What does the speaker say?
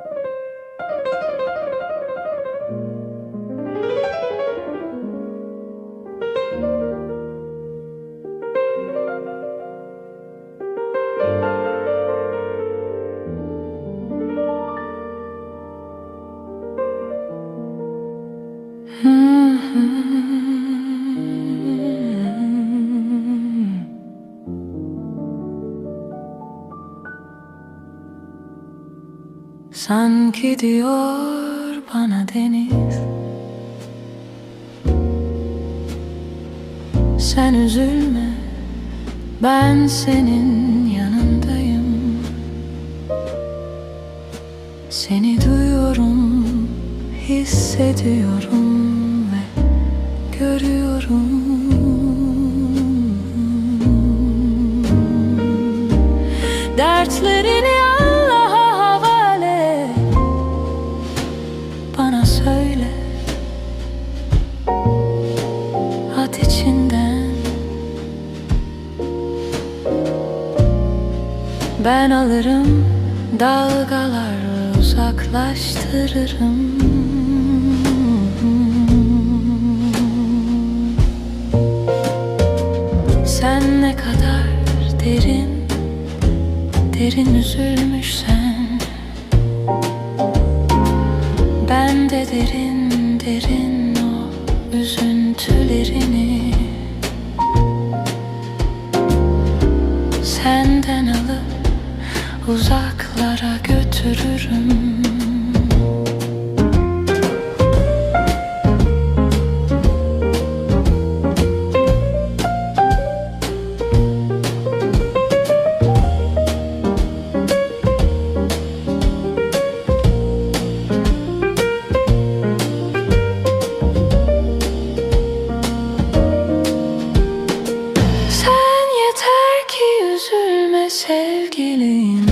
Mm-hmm. Sanki diyor bana deniz. Sen üzülme ben senin yanındayım. Seni duyuyorum hissediyorum ve görüyorum. Dertlerini söyle içinden. Ben alırım Dalgalar uzaklaştırırım. Sen ne kadar derin Derin üzülmüşsen Ben de derin derin o üzüntülerini Senden alıp uzaklara götürürüm sevgilin